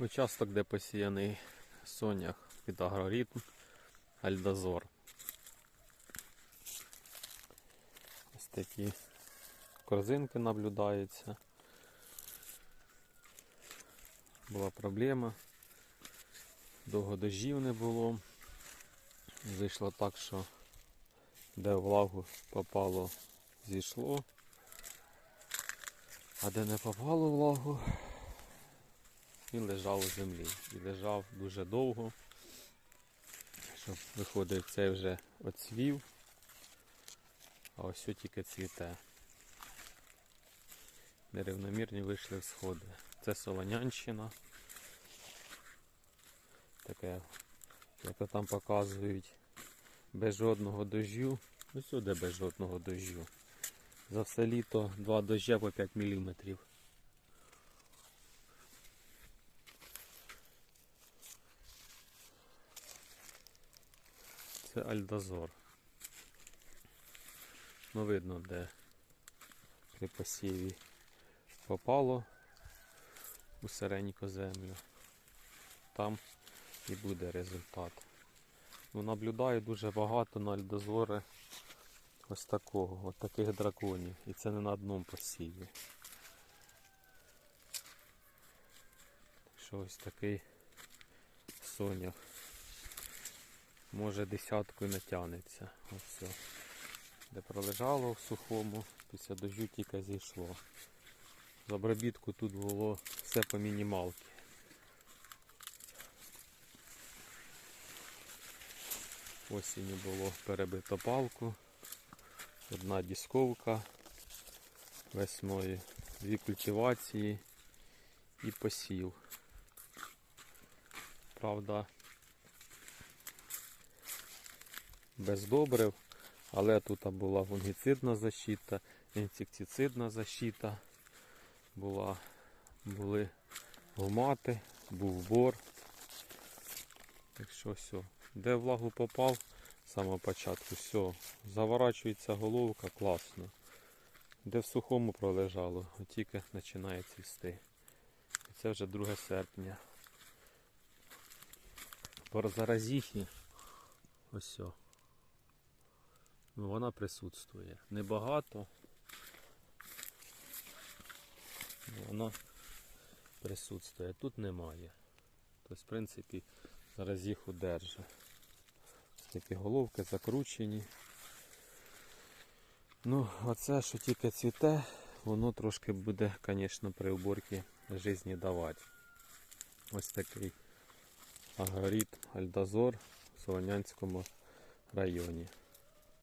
Участок, де посіяний сонях під агроритм Альдазор. Ось такі корзинки наблюдаються. Була проблема. Довго дождів не було. Вийшло так, що де влагу попало, зійшло. А де не попало влагу, він лежав у землі. І лежав дуже довго. Що виходить, цей вже оцвів, а ось тільки цвіте. Нерівномірні вийшли всходи. Це Солонянщина. Таке, як то там показують, без жодного дождю. Ну сюди без жодного дождю. За все літо два дождя по 5 мм. Це Альдазор. Ну видно, де при посіві попало у сиреньку землю. Там і буде результат. Ну, наблюдаю дуже багато на Альдозори ось такого, от таких драконів. І це не на одному посіві. Що ось такий сонях. Може десяткою натягнеться. Ось все. Де пролежало в сухому, після дождю тільки зійшло. З обробітку тут було все по мінімалці. Осінню було перебито палку, одна дісковка весною, дві культивації і посів. Правда, без добрив, але тут була фунгіцидна защита, інсектицидна защита, була, були гумати, був бор. Так все. Де влагу попав з самого початку, все, заворачується головка класно. Де в сухому пролежало, тільки починає цвісти. Це вже 2 серпня. По заразіхі ось. все. Вона присутствує. Небагато. Вона присутствує. Тут немає. Тобто, в принципі, зараз їх удержа. Такі головки закручені. Ну, оце, що тільки цвіте, воно трошки буде, звісно, при уборці житті давати. Ось такий агрорит Альдазор в Солонянському районі.